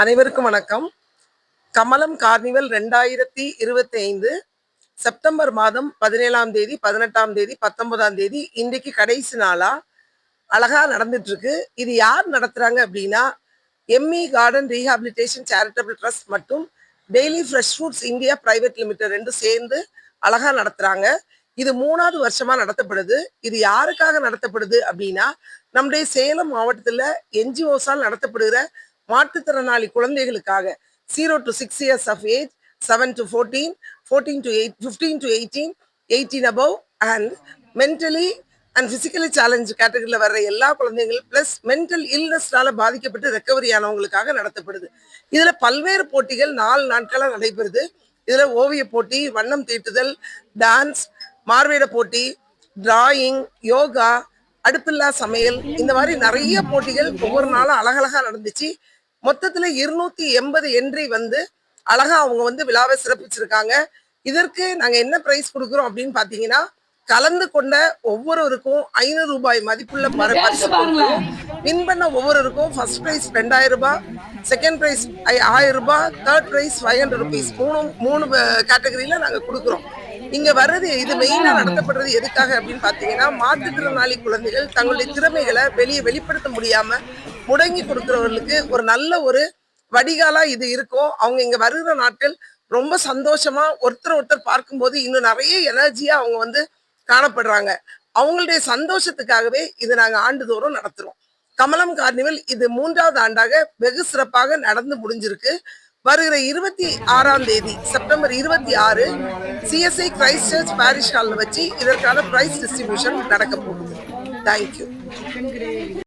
அனைவருக்கும் வணக்கம். கமலம் கார்னிவல் ரெண்டாயிரத்தி இருபத்தி ஐந்து செப்டம்பர் மாதம் பதினேழாம் தேதி பதினெட்டாம் தேதி பத்தொன்பதாம் தேதி இன்றைக்கு கடைசி நாளா அழகா நடந்துட்டு இருக்கு இது யார் நடத்துறாங்க அப்படின்னா M E garden rehabilitation charitable trust மற்றும் daily fresh foods India private limited ரெண்டும் சேர்ந்து அழகா நடத்துறாங்க. இது மூணாவது வருஷமா நடத்தப்படுது. இது யாருக்காக நடத்தப்படுது அப்படின்னா நம்முடைய சேலம் மாவட்டத்தில் என்ஜிஓஸால் நடத்தப்படுகிற மாற்றுத்திறனாளி குழந்தைகளுக்காக zero to six years of age seven to fourteen fourteen to eight fifteen to eighteen eighteen above and mentally and physically challenge கேட்டகரியில் வர்ற எல்லா குழந்தைகள் ப்ளஸ் மென்டல் இல்னஸ்னால பாதிக்கப்பட்டு ரெக்கவரி ஆனவங்களுக்காக நடத்தப்படுது. இதில் பல்வேறு போட்டிகள் நாலு நாட்களாக நடைபெறுது. இதில் ஓவிய போட்டி வண்ணம் தீட்டுதல் டான்ஸ் மார்வேட போட்டி டிராயிங் யோகா அடுப்பில்லா சமையல் இந்த மாதிரி நிறைய போட்டிகள் ஒவ்வொரு நாளும் அழகழகா நடந்துச்சு. மொத்தத்துல இருநூத்தி எண்பது என்ட்ரி வந்து அழகா அவங்க வந்து விழாவை சிறப்பிச்சிருக்காங்க. இதற்கு நாங்க என்ன பிரைஸ் கொடுக்குறோம் அப்படின்னு பாத்தீங்கன்னா கலந்து கொண்ட ஒவ்வொருவருக்கும் ஐநூறு ரூபாய் மதிப்புள்ள பர- பரிசு வின் பண்ண ஒவ்வொருவருக்கும் ஃபர்ஸ்ட் பிரைஸ் ரெண்டாயிரம் ரூபாய் செகண்ட் ப்ரைஸ் ஆயிரம் ரூபாய். Third prize five hundred rupees மூணு மூணு கேட்டகரியில் நாங்கள் கொடுக்குறோம். இங்கே வர்றது இது மெயினாக நடத்தப்படுறது எதுக்காக அப்படின்னு பார்த்தீங்கன்னா மாற்றுத்திறனாளி குழந்தைகள் தங்களுடைய திறமைகளை வெளியே வெளிப்படுத்த முடியாமல் முடங்கி கொடுக்குறவர்களுக்கு ஒரு நல்ல ஒரு வடிகாலாக இது இருக்கும். அவங்க இங்கே வருகிற நாட்கள் ரொம்ப சந்தோஷமா ஒருத்தர் ஒருத்தர் பார்க்கும்போது இன்னும் நிறைய எனர்ஜியா அவங்க வந்து காணப்படுறாங்க. அவங்களுடைய சந்தோஷத்துக்காகவே இது நாங்கள் ஆண்டுதோறும் நடத்துறோம். கமலம் கார்னிவல் இது மூன்றாவது ஆண்டாக வெகு சிறப்பாக நடந்து முடிஞ்சிருக்கு. வருகிற இருபத்தி ஆறாம் தேதி செப்டம்பர் இருபத்தி ஆறு சிஎஸ்ஐ கிரைஸ்ட் சர்ச் பாரிஷ் ஹாலில் வச்சு இதற்கான பிரைஸ் டிஸ்ட்ரிபியூஷன் நடக்க போகுது. தேங்க்யூ